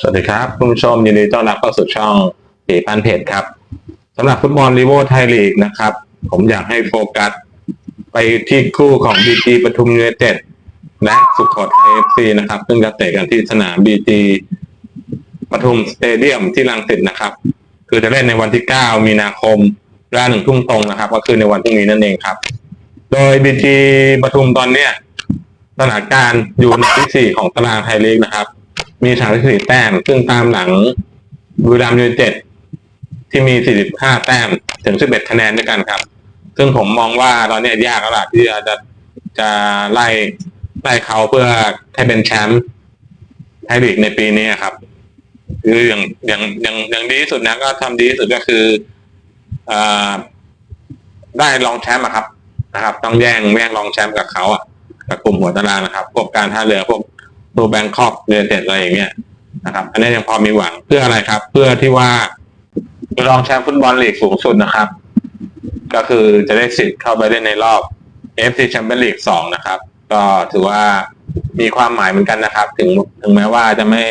สวัสดีครับคุณผู้ชมยินดีต้อนรับเข้าสู่ช่องปีพันเพจครับสำหรับฟุตบอลลีโวไทยลีกนะครับ ผมอยากให้โฟกัส ไปที่คู่ของบีจีปทุมยูไนเต็ดและสุโขทัยเอฟซีนะครับ ซึ่งจะเตะกันที่สนามบีจีปทุมสเตเดียมที่รังสิตนะครับ คือจะเล่นในวันที่ 9 มีนาคมเวลาหนึ่งทุ่มตรงนะครับ ก็คือในวันพรุ่งนี้นั่นเองครับ โดยบีจีปทุมตอนเนี้ยสถานการณ์อยู่ในที่สี่ของตารางไทยลีกนะครับ มี34แต้ม ซึ่งตามหลังบุรีรัมยูไนเต็ดที่มี45แต้มถึง11คะแนนด้วยกันครับ ซึ่งผมมองว่าตอนเนี้ยยากแล้วล่ะที่จะจะจะไล่ไล่เขาเพื่อให้เป็นแชมป์ไทยลีกในปีนี้ครับ คืออย่างอย่างอย่างอย่างดีที่สุดนะก็ทำดีที่สุดก็คืออ่าได้รองแชมป์ครับ นะครับ ต้องแย่งแย่งรองแชมป์กับเขาอะกับกลุ่มหัวตารางนะครับ พวกการท่าเรือพวก ตัวแบงคอกเรือเต็ดอะไรอย่างเงี้ยนะครับ อันนี้ยังพอมีหวังเพื่ออะไรครับ เพื่อที่ว่ารองแชมป์ฟุตบอลลีกสูงสุดนะครับ ก็คือจะได้สิทธิ์เข้าไปเล่นในรอบ AFC Champions League 2นะครับ ก็ถือว่ามีความหมายเหมือนกันนะครับ ถึงถึงแม้ว่าจะไม่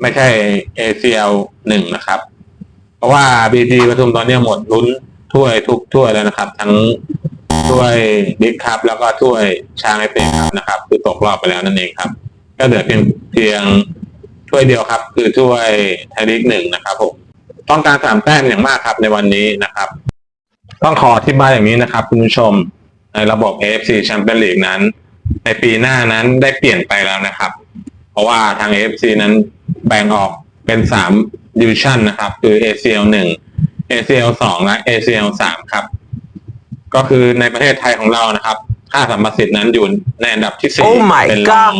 ไม่ใช่ ACL หนึ่งนะครับ เพราะว่า BG ปทุมตอนนี้หมดลุ้นถ้วยทุกถ้วยแล้วนะครับ ทั้ง ถ้วยบิ๊กคัพแล้วก็ถ้วยช้างไอเปครับนะครับ คือตกรอบไปแล้วนั่นเองครับ ก็เหลือเพียงเพียงถ้วยเดียวครับ คือถ้วยไทยลีกหนึ่งนะครับผมต้องการสามแต้มอย่างมากครับในวันนี้นะครับ ต้องขออธิบายอย่างนี้นะครับ คุณผู้ชมในระบบ AFC Champions League นั้น ในปีหน้านั้นได้เปลี่ยนไปแล้วนะครับ เพราะว่าทาง AFC นั้นแบ่งออกเป็นสามดิวิชันนะครับ คือ ACL หนึ่ง ACL สองและ ACL สามครับ ก็คือในประเทศไทยของเรานะครับ ค่าสัมประสิทธิ์นั้นอยู่ในอันดับที่สี่ Oh my เป็นรอง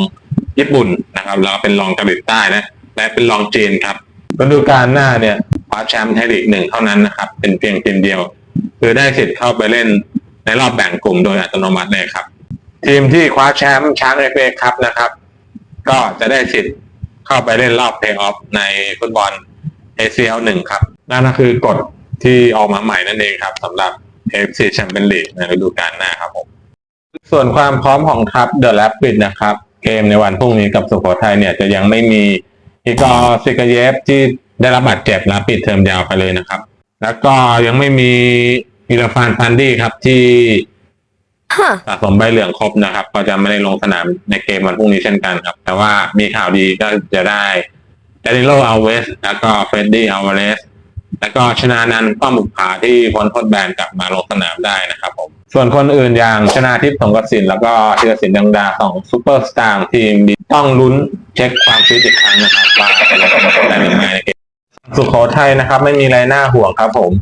ญี่ปุ่นนะครับ แล้วก็เป็นรองเกาหลีใต้นะและเป็นรองจีนครับฤดูกาลหน้าเนี่ยคว้าแชมป์ไทยลีกหนึ่งเท่านั้นนะครับ เป็นเพียงทีมเดียว คือได้สิทธิ์เข้าไปเล่นในรอบแบ่งกลุ่มโดยอัตโนมัติเลยครับ ทีมที่คว้าแชมป์ช้างเอฟเอครับนะครับ ก็จะได้สิทธิ์เข้าไปเล่นรอบเพลย์ออฟในฟุตบอล ACL หนึ่งครับ นั่นก็คือกฎที่ออกมาใหม่นั่นเองครับสำหรับ AFC Champions League ในฤดูกาลหน้าครับผม ส่วนความพร้อมของทัพเดอะแ p ปิดนะครับ เกมในวันพรุ่งนี้กับสุโขทัยเนี่ยจะยังไม่มีอีกอร์ซิกาเยฟที่ได้รับบาดเจ็บและปิดเทอมยาวไปเลยนะครับ แล้วก็ยังไม่มีอิราฟานพันดี้ครับที่ Huh. สะสมใบเหลืองครบนะครับ ก็จะไม่ได้ลงสนามในเกมวันพรุ่งนี้เช่นกันครับ แต่ว่ามีข่าวดีก็จะได้เดนิโลอัลเวส แล้วก็เฟรดดี้อัลเวส แล้วก็ชนะนันท์ป้อมบุกผาที่พ้นโทษแบนกลับมาลงสนามได้นะครับผมส่วนคนอื่นอย่างชนาทิพย์สงกระสินแล้วก็ธีรศิลป์ดังดาของซูเปอร์สตาร์ของทีมต้องลุ้นเช็คความฟิตอีกครั้งนะครับว่าจะลงสนามได้หรือไม่ในเกมสุโขทัยนะครับ ไม่มีอะไรน่าห่วงครับผม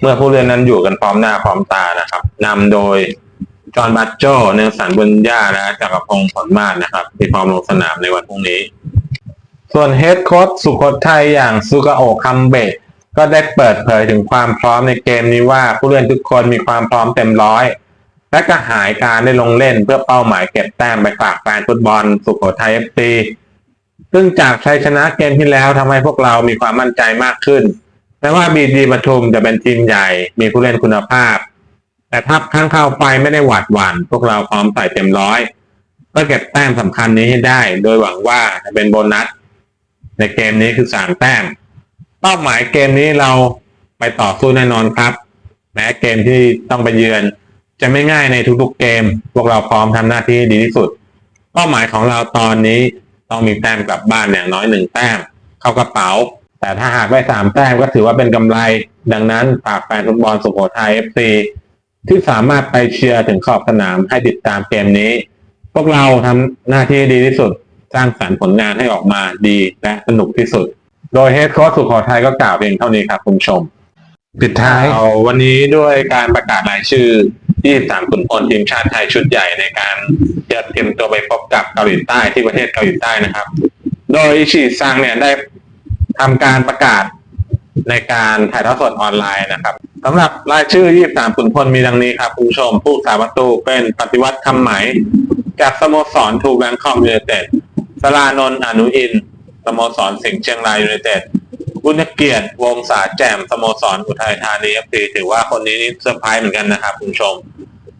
เมื่อผู้เล่นนั้นอยู่กันพร้อมหน้าพร้อมตานะครับนำโดยจอห์นบัตโจเนลสันบุญญาและจักรพงศ์ผลมาศนะครับ ที่พร้อมลงสนามในวันพรุ่งนี้ ส่วนเฮดโค้ชสุโขทัยอย่างซูกาโอคัมเบะ ก็ได้เปิดเผยถึงความพร้อมในเกมนี้ว่าผู้เล่นทุกคนมีความพร้อมเต็มร้อย และกระหายการได้ลงเล่นเพื่อเป้าหมายเก็บแต้มไปฝากแฟนฟุตบอลสุโขทัยเอฟซีซึ่งจากชัยชนะเกมที่แล้วทำให้พวกเรามีความมั่นใจมากขึ้นแม้ว่าบีจีปทุมจะเป็นทีมใหญ่มีผู้เล่นคุณภาพ แต่ถ้าข้างเข้าไปไม่ได้หวาดหวั่นพวกเราพร้อมใส่เต็มร้อยเพื่อเก็บแต้มสำคัญนี้ให้ได้ โดยหวังว่าจะเป็นโบนัส ในเกมนี้คือสามแต้ม เป้าหมายเกมนี้เราไปต่อสู้แน่นอนครับแม้เกมที่ต้องไปเยือน จะไม่ง่ายในทุกๆเกม พวกเราพร้อมทำหน้าที่ดีที่สุด เป้าหมายของเราตอนนี้ต้องมีแต้มกลับบ้านอย่างน้อยหนึ่งแต้ม เข้ากระเป๋า แต่ถ้าหากได้สามแต้มก็ถือว่าเป็นกำไร ดังนั้นฝากแฟนฟุตบอลสุโขทัยเอฟซีที่สามารถไปเชียร์ถึงขอบสนามให้ติดตามเกมนี้ พวกเราทำหน้าที่ดีที่สุด สร้างสรรค์ผลงานให้ออกมาดีและสนุกที่สุด โดยเฮดโค้ชสุโขทัยก็กล่าวเพียงเท่านี้ครับคุณผู้ชม ปิดท้ายเอาวันนี้ด้วยการประกาศรายชื่อ 23ขุนพลทีมชาติไทยชุดใหญ่ในการจะเตรียมตัวไปพบกับเกาหลีใต้ที่ประเทศเกาหลีใต้นะครับ โดยอิชิซังเนี่ยได้ทำการประกาศในการถ่ายทอดสดออนไลน์นะครับสำหรับรายชื่อ 23ขุนพลมีดังนี้ครับคุณผู้ชม ผู้สาประตูเป็นปฏิวัติคำไหม จากสโมสรทูแบงคอกยูไนเต็ดสลานนท์อนุอินทร์ สโมสรสิงห์เชียงรายยูไนเต็ดบุญเกียรติวงศาแจ่มสโมสรอุทัยธานีเอฟซีถือว่าคนนี้นี่เซอร์ไพรส์เหมือนกันนะครับคุณผู้ชม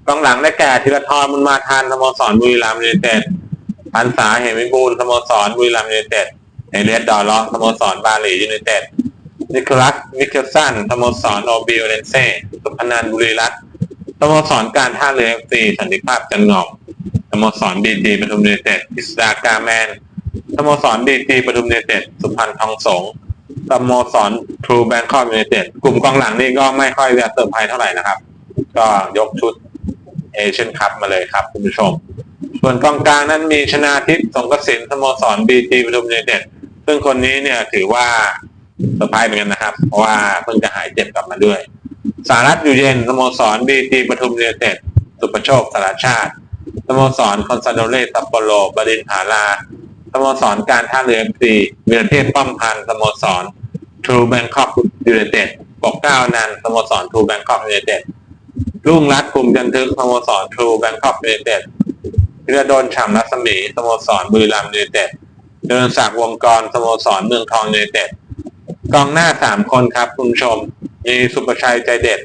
กองหลังได้แก่ธีรทรบุญมาทานสโมสรบุรีรัมย์ยูไนเต็ดพันษาเหมิบูลสโมสรบุรีรัมย์ยูไนเต็ดเอเลียดดอร์ล็อกสโมสรบาหลียูไนเต็ดนิโคลัสมิเคลสันสโมสรโอบิลเลนเซ่สุพนันบุรีรัตน์สโมสรการท่าเรือเอฟซีสันติภาพจันงอกสโมสรบีจีปทุมยูไนเต็ดอิสดากาแมน สโมสรบีจีปทุมยูไนเต็ดสุพรรณทองสงฆ์สโมสรทรูแบงคอกยูไนเต็ดกลุ่มกองหลังนี่ก็ไม่ค่อยจะเติมไพเท่าไหร่นะครับ ก็ยกชุดเอเชียนคัพมาเลยครับคุณผู้ชม ส่วนกองกลางนั้นมีชนาทิพย์สงกสินสโมสรบีจีปทุมยูไนเต็ดซึ่งคนนี้เนี่ยถือว่าเซอร์ไพรส์เหมือนกันนะครับ เพราะว่าเพิ่งจะหายเจ็บกลับมาด้วย สารัตอยู่เย็นสโมสรบีจีปทุมยูไนเต็ดสุประโชคสารชาติสโมสรคอนซาโดเรซัปโปโรบดินทาลา โมสรการท่าเรือเอฟซีวีรเทพป้อมพันธ์สโมสรทรูแบงคอกยูไนเต็ดปกเก้านันสโมสรทรูแบงคอกยูไนเต็ดรุ่งรัตกลุ่มจันทึกสโมสรทรูแบงคอกยูไนเต็ดพิรดลฉ่ำรัศมีสโมสรบุรีรัมย์ยูไนเต็ดเดินศักดิ์วงกรสโมสรเมืองทองยูไนเต็ดกองหน้าสามคนครับคุณชม มีสุประชัยใจเด็ด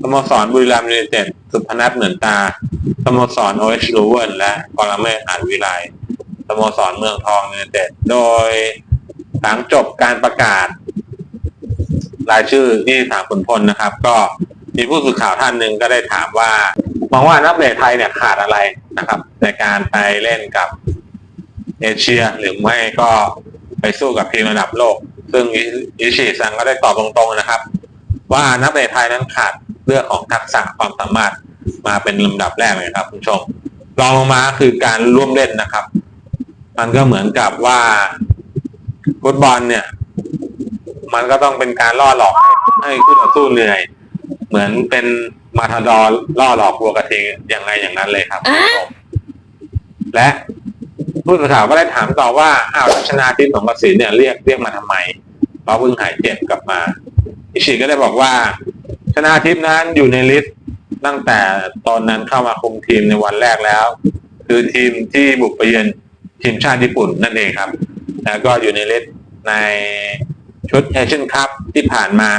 สโมสรบุรีรัมย์ยูไนเต็ดสุพนัทเหมือนตาสโมสรโอเอชลูเวนและกรเมศอาจวิไล สโมสรเมืองทองยูไนเต็ดโดยหลังจบการประกาศ รายชื่อที่สามขุนพลนะครับ ก็มีผู้สื่อข่าวท่านหนึ่งก็ได้ถามว่ามองว่านักเตะไทยเนี่ยขาดอะไรนะครับ ในการไปเล่นกับเอเชียหรือไม่ก็ไปสู้กับทีมระดับโลก ซึ่งอิชิซังก็ได้ตอบตรงๆนะครับ ว่านักเตะไทยนั้นขาดเรื่องของทักษะความสามารถมาเป็นลำดับแรกเลยครับคุณผู้ชมรองลงมาคือการร่วมเล่นนะครับ มันก็เหมือนกับว่าฟุตบอลเนี่ย มันก็ต้องเป็นการล่อหลอก ให้คู่ต่อสู้เหนื่อย เหมือนเป็นมาทาดอร์ล่อหลอกวัวกระทิงอย่างไรอย่างนั้นเลยครับคุณผู้ชมและผู้สื่อข่าวก็ได้ถามต่อว่าอ้าวแล้วชนะทิพย์ของกสินเนี่ยเรียกเรียกมาทำไมเพราะเพิ่งหายเจ็บกลับมา อิชิก็ได้บอกว่า ชนะทิพย์นั้นอยู่ในลิสต์ตั้งแต่ตอนนั้นเข้ามาคุมทีมในวันแรกแล้ว คือทีมที่บุกไปเยือน ทีมชาติญี่ปุ่นนั่นเองครับ แล้วก็อยู่ในเลิสในชุดเอเชียนคัพที่ผ่านมา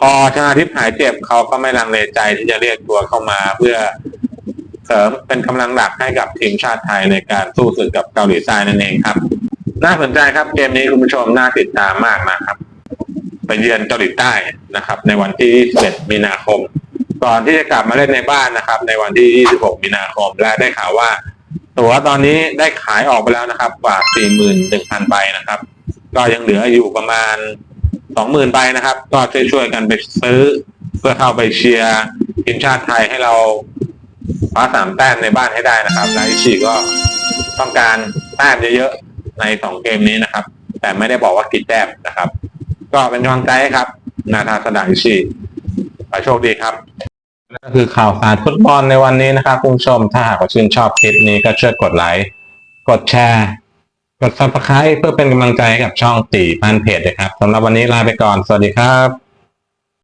พอชนะทิพย์หายเจ็บเขาก็ไม่ลังเลใจที่จะเรียกตัวเข้ามาเพื่อเสริมเป็นกำลังหลักให้กับทีมชาติไทยในการสู้ศึกกับเกาหลีใต้นั่นเองครับ น่าสนใจครับเกมนี้คุณผู้ชมน่าติดตามมากนะครับ ไปเยือนเกาหลีใต้นะครับ ในวันที่ 21 มีนาคม ก่อนที่จะกลับมาเล่นในบ้านนะครับ ในวันที่ 26 มีนาคม และได้ข่าวว่า ตั๋วตอนนี้ได้ขายออกไปแล้วนะครับกว่า 41,000 ใบนะครับ ก็ยังเหลืออยู่ประมาณ 20,000 ใบนะครับ ก็ช่วยๆกันไปซื้อ เพื่อเข้าไปเชียร์ทีมชาติไทยให้เราคว้าสามแต้มในบ้านให้ได้นะครับและอิชิก็ต้องการแต้มเยอะๆในสองเกมนี้นะครับ แต่ไม่ได้บอกว่ากี่แต้มนะครับ ก็เป็นกำลังใจครับ นาธาสดาอิชิขอโชคดีครับ นั่นคือข่าวสารฟุตบอลในวันนี้นะครับคุณผู้ชม ถ้าหากว่าชื่นชอบคลิปนี้ก็ช่วยกดไลค์ กดแชร์ กดซับสไคร b e เพื่อเป็นกำลังใจให้กับช่องตีพันเพจนะครับสำหรับวันนี้ลาไปก่อน สวัสดีครับ